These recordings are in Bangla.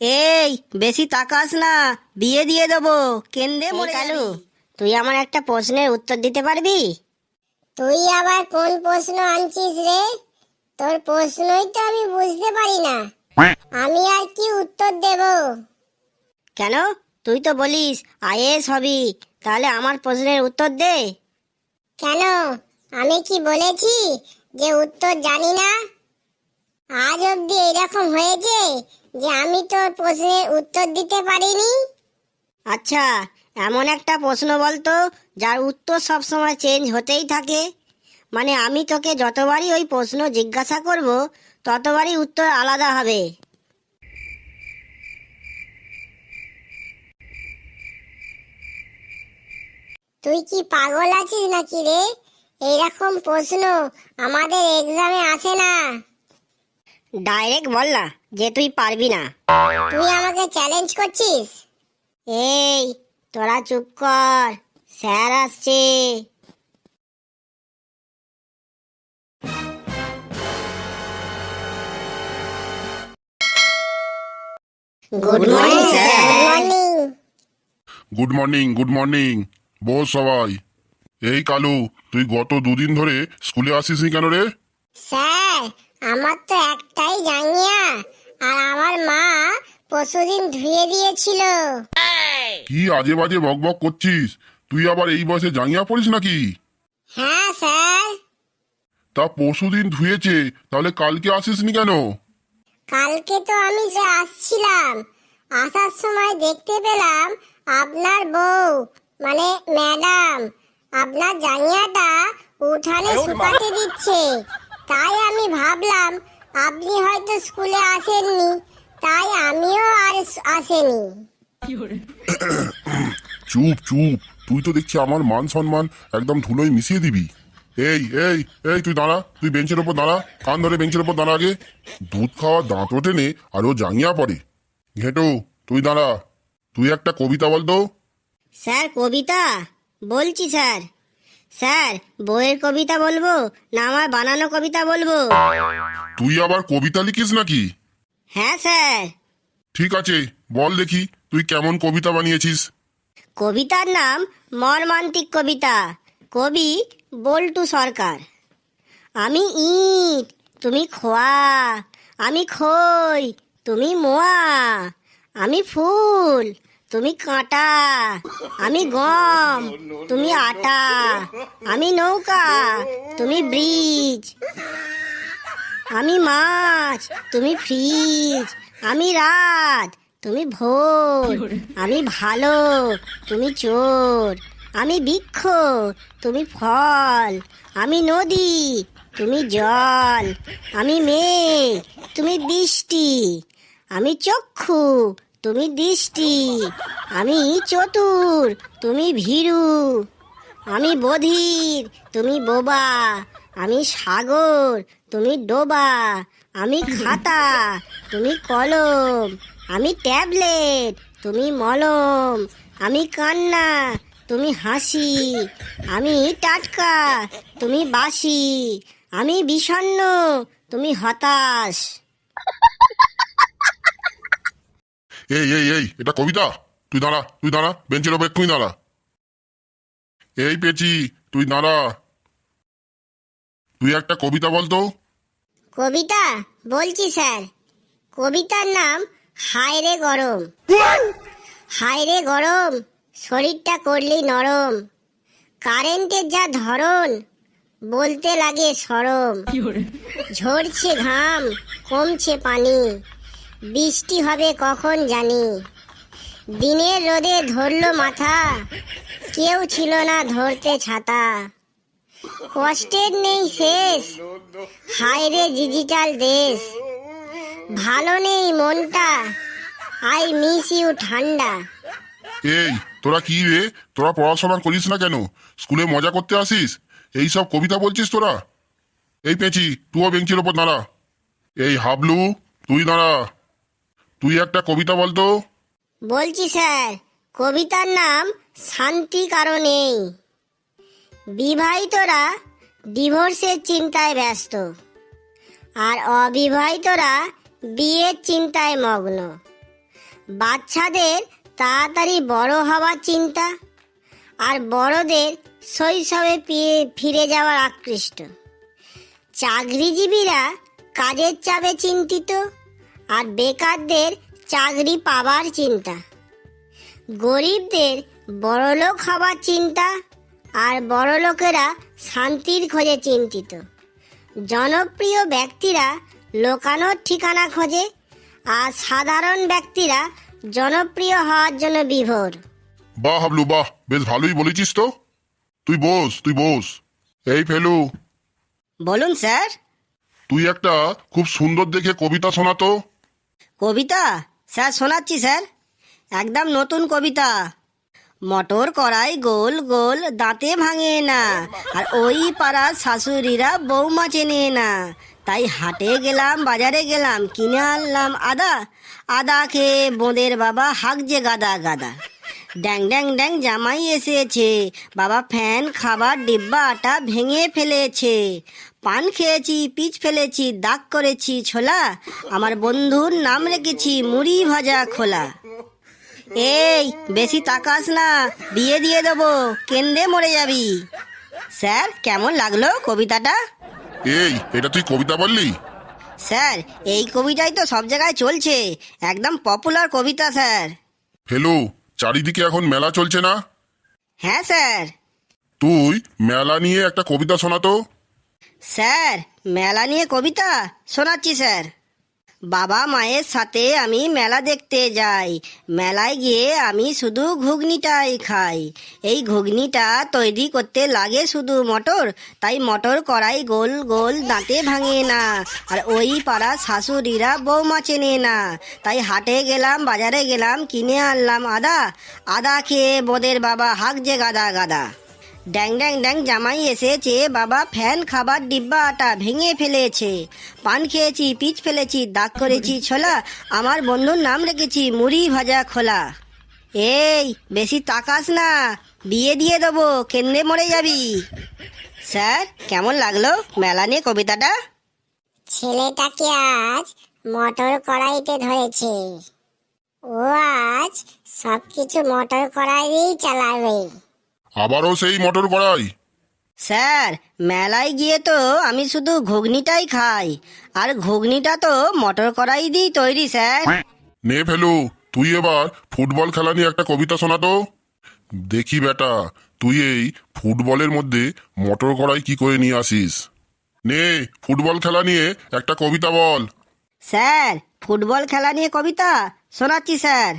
এই বেশি তাকাস না বিয়ে দিয়ে দেবো। কেন্দ্রে মরে কালু তুই আমার একটা প্রশ্নের উত্তর দিতে পারবি? তুই আবার কোন প্রশ্ন আনছিস রে? তোর প্রশ্নই তো আমি বুঝতে পারি না। আমি আর কি উত্তর দেব? কেন? তুই তো বলিস আইএস হবি। তাহলে আমার প্রশ্নের উত্তর দে। কেন? আমি কি বলেছি যে উত্তর জানি না? আজ অবধি এরকম হয়েছে যে আমি তোর প্রশ্নের উত্তর দিতে পারিনি। আচ্ছা এমন একটা প্রশ্ন বলতো যার উত্তর সবসময় চেঞ্জ হতেই থাকে। মানে আমি তোকে যতবারই ওই প্রশ্ন জিজ্ঞাসা করব ততবারই উত্তর আলাদা হবে। তুই কি পাগল আছিস নাকি রে? এইরকম প্রশ্ন আমাদের এক্সামে আসে না। ডাইরেক্ট বল না যে তুই পারবি না। তুই আমাকে চ্যালেঞ্জ করছিস? এই তোরা চুপ কর স্যার আসছে। Good morning sir good morning good morning boss সবাই। এই কালু তুই গত দুদিন ধরে স্কুলে আসিসনি কেন রে? স্যার আমার তো একটাই জাঙ্গিয়া আর আমার মা পরশুদিন ধুয়ে দিয়েছিল। কি আজে বাজে বক বক করছিস? তুই আবার এই বয়সে জাঙ্গিয়া পড়িস নাকি? হ্যাঁ স্যার। তা পরশুদিন ধুয়েছে তাহলে কালকে আসিসনি কেন? কালকে তো আমি যে আসছিলাম আসার সময় দেখতে পেলাম আপনার বউ মানে ম্যাডাম আপনার জাঙ্গিয়াটা উঠানে শুকাতে দিচ্ছে। তাই আমি ভাবলাম আপনি হয়তো স্কুলে আসেননি তাই আমিও আর আসেনি। চুপ চুপ। তুই তো দেখছি আমার মান সম্মান একদম ধুলোয় মিশিয়ে দিবি। এই এই এই তুই দাঁড়া তুই বেঞ্চের ওপর দাঁড়া কান ধরে বেঞ্চের ওপর দাঁড়া আগে। দুধ খাওয়া দাঁত টেনে আর ও জাঙ্গিয়া পড়ে। ঘেঁটো তুই দাঁড়া। তুই একটা কবিতা বলতো স্যার কবিতা? বলছি স্যার। স্যার বইয়ের কবিতা বলব না আমার বানানো কবিতা বলব? তুই আবার কবিতা লিখিস নাকি? হ্যাঁ স্যার। ঠিক আছে বল দেখি তুই কেমন কবিতা বানিয়েছিস? কবিতার নাম মর্মান্তিক কবিতা কবি বল্টু সরকার। আমি ইট তুমি খোয়া আমি খই তুমি মোয়া আমি ফুল তুমি কাঁটা আমি গম তুমি আটা আমি নৌকা তুমি ব্রিজ আমি মাছ তুমি ফ্রিজ আমি রাত তুমি ভোর আমি ভালো তুমি চোর আমি বৃক্ষ তুমি ফল আমি নদী তুমি জল আমি মেঘ তুমি বৃষ্টি আমি চক্ষু তুমি দৃষ্টি, আমি চতুর, তুমি ভীরু, আমি বধির, তুমি বোবা, আমি সাগর, তুমি ডোবা, আমি খাতা, তুমি কলম, আমি ট্যাবলেট, তুমি মলম, আমি কান্না, তুমি হাসি, আমি টাটকা, তুমি বাসি আমি বিষণ্ণ, তুমি হতাশ। এই এই এই এটা কবিতা? তুই দাঁড়া তুই দাঁড়া বেঞ্চের ওপর এক্ষুনি দাঁড়া। এই পেছি তুই দাঁড়া। তুই একটা কবিতা বলতো? কবিতা? বলছি স্যার। কবিতার নাম হায় রে গরম। হায় রে গরম শরীরটা করলি নরম। কারেন্টের যা ধরন বলতে লাগে সরম। ঝরছে ঘাম কমছে পানি। বৃষ্টি হবে কখন জানি। দিনের রোদে ধরলো মাথা, কেউ ছিল না ধরতে ছাতা। কষ্টের নেই শেষ, হায় রে ডিজিটাল দেশ। ভালো নেই মনটা, আই মিস ইউ ঠান্ডা। এই, তোরা কি রে? তোরা পড়াশোনা করিস না কেন? স্কুলে মজা করতে আসিস? এই সব কবিতা বলছিস তোরা? এই পেঁচি, তুইও বেঞ্চের ওপর দাঁড়া। এই হাবলু, তুই দাঁড়া। তুই একটা কবিতা বলতো বলছি স্যার, কবিতার নাম শান্তি কারণেই। বিবাহিতরা ডিভোর্সের চিন্তায় ব্যস্ত, আর অবিবাহিতরা বিয়ের চিন্তায় মগ্ন। বাচ্চাদের তাড়াতাড়ি বড় হওয়ার চিন্তা, আর বড়দের শৈশবে ফিরে- ফিরে যাওয়ার আকৃষ্ট। চাকরিজীবীরা কাজের চাপে চিন্তিত আর বেকারদের চাকরি পাবার চিন্তা। গরিবদের বড়লোক হবার চিন্তা আর বড়লোকেরা শান্তির খোঁজে চিন্তিত। জনপ্রিয় ব্যক্তিরা লোকানোর ঠিকানা খোঁজে আর সাধারণ ব্যক্তিরা জনপ্রিয় হওয়ার জন্য বিভোর। বাহ হাবলু বাহ বেশ ভালোই বলেছিস তো। তুই বস তুই বস। এই ফেলু। বলুন স্যার। তুই একটা খুব সুন্দর দেখে কবিতা শোনাতো কবিতা? স্যার, শোনাচ্ছি, স্যার। একদম নতুন কবিতা। মটর কড়াই গোল গোল, দাঁতে ভাঙে না। আর ওই পাড়ার শাশুড়িরা বৌমা চেনে না। তাই হাটে গেলাম, বাজারে গেলাম, কিনে আনলাম আদা। আদা খেয়ে বোঁদের বাবা হাক যে গাদা গাদা। ড্যাং ড্যাং ড্যাং, জামাই এসেছে। বাবা ফ্যান, খাবার, ডিব্বা, আটা ভেঙে ফেলেছে। পান খেয়েছি পিচ ফেলেছি দাগ করেছি ছোলা। আমার বন্ধুর নাম রেখেছি মুড়ি ভাজা খোলা। এই বেশি তাকাস না বিয়ে দিয়ে দেবো কেন্দ্রে মরে যাবি। স্যার কেমন লাগল কবিতাটা? এই এটা তুই কবিতা বললি? স্যার এই কবিতাই তো সব জায়গায় চলছে একদম পপুলার কবিতা স্যার। ফেলু চারিদিকে এখন মেলা চলছে না? হ্যাঁ স্যার। তুই মেলা নিয়ে একটা কবিতা শোনাতো স্যার, মেলা নিয়ে কবিতা শোনাচ্ছি, স্যার। বাবা মায়ের সাথে আমি মেলা দেখতে যাই। মেলায় গিয়ে আমি শুধু ঘুগনিটাই খাই। এই ঘুগনিটা তৈরি করতে লাগে শুধু মটর, তাই মটর কড়াই গোল গোল দাঁতে ভাঙে না। আর ওই পাড়া শাশুড়িরা বৌমা চেনে না। তাই হাটে গেলাম, বাজারে গেলাম, কিনে আনলাম আদা। আদা খেয়ে বোদের বাবা হাক যে গাদা গাদা। ড্যাং ড্যাং ড্যাং জামাই এসেছে। বাবা ফ্যান, খাবার, ডিব্বা, আটা ভেঙে ফেলেছে। পান খেয়েছি, পিচ ফেলেছি, দাগ করেছি, ছোলা। আমার বন্ধুর নাম রেখেছি, মুড়ি ভাজা খোলা। এই, বেশি তাকাস না। বিয়ে দিয়ে দেবো, কেন্দ্রে মরে যাবি। স্যার, কেমন লাগল মেলা নিয়ে কবিতাটা? ছেলেটাকে আজ মটর কড়াইতে ধরেছে? ও আজ সবকিছু মটর কড়াইয়েই চালাবে। আবারও সেই মটর কড়াই। স্যার মেলায় গিয়ে তো আমি শুধু ঘুগনিটাই খাই। আর ঘুগনিটা তো মটর কড়াই দিয়েই তৈরি স্যার। নে ফেলু তুই এবার ফুটবল খেলা নিয়ে একটা কবিতা শোনাতো দেখি বেটা তুই এই ফুটবলের মধ্যে মটর কড়াই কি করে নিয়ে আসিস? নে ফুটবল খেলা নিয়ে একটা কবিতা বল। স্যার ফুটবল খেলা নিয়ে কবিতা শোনাচ্ছি স্যার।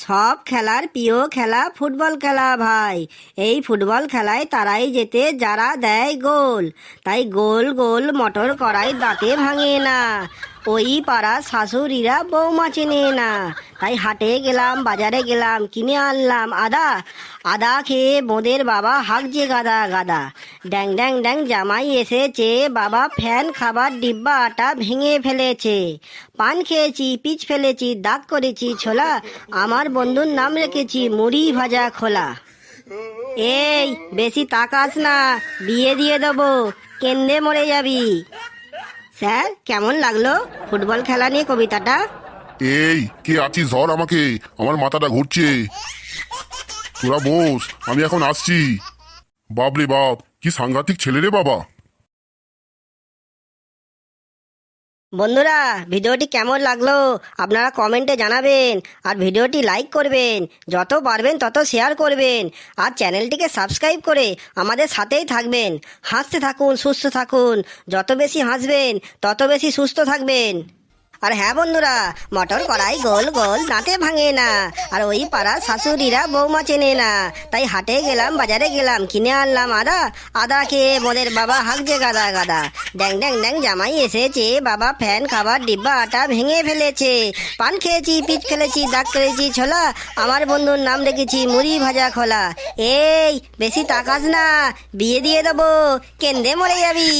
সব খেলার প্রিয় খেলা ফুটবল খেলা ভাই। এই ফুটবল খেলায় তারাই যেতে যারা দেয় গোল। তাই গোল গোল মটর করাই দাঁতে ভাঙে না। ওই পাড়া শাশুড়িরা বৌমা চেনে না। তাই হাটে গেলাম, বাজারে গেলাম, কিনে আনলাম আদা। আদা খেয়ে বোঁদের বাবা হাক যে গাদা গাদা। ড্যাং ড্যাং ড্যাং জামাই এসেছে, বাবা ফ্যান খাবার ডিব্বা আটা ভেঙে ফেলেছে। পান খেয়েছি, পিচ ফেলেছি, দাগ করেছি ছোলা। আমার বন্ধুর নাম রেখেছি মুড়ি ভাজা খোলা। এই, বেশি তাকাস না, বিয়ে দিয়ে দেবো কেন্দ্রে মরে যাবি। স্যার, কেমন লাগল ফুটবল খেলা নিয়ে কবিতাটা? এই, কে আছিস ধর আমাকে? আমার মাথাটা ঘুরছে। তোরা বোস, আমি এখন আসছি। বাপরে বাপ, কি সাংঘাতিক ছেলে রে বাবা। বন্ধুরা, ভিডিওটি কেমন লাগল আপনারা কমেন্টে জানাবেন আর ভিডিওটি লাইক করবেন। যত পারবেন তত শেয়ার করবেন। আর চ্যানেলটিকে সাবস্ক্রাইব করে আমাদের সাথেই থাকবেন। হাসতে থাকুন, সুস্থ থাকুন। যত বেশি হাসবেন, তত বেশি সুস্থ থাকবেন। আর হ্যাঁ বন্ধুরা, মটর কড়াই গোল গোল, দাঁতে ভাঙে না। আর ওই পাড়া শাশুড়িরা বৌমা চেনে না। তাই হাটে গেলাম, বাজারে গেলাম, কিনে আনলাম আদা। আদা খেয়ে মোদের বাবা হাক যে গাদা গাদা। ড্যাং ড্যাং ড্যাং জামাই এসেছে, বাবা ফ্যান, খাবার, ডিব্বা, আটা ভেঙে ফেলেছে। পান খেয়েছি পিচ খেলেছি, দাগ করেছি ছোলা। আমার বন্ধুর নাম রেখেছি, মুড়ি ভাজা খোলা। এই, বেশি তাকাস না, বিয়ে দিয়ে দেবো কেন্দ্রে মরে যাবি।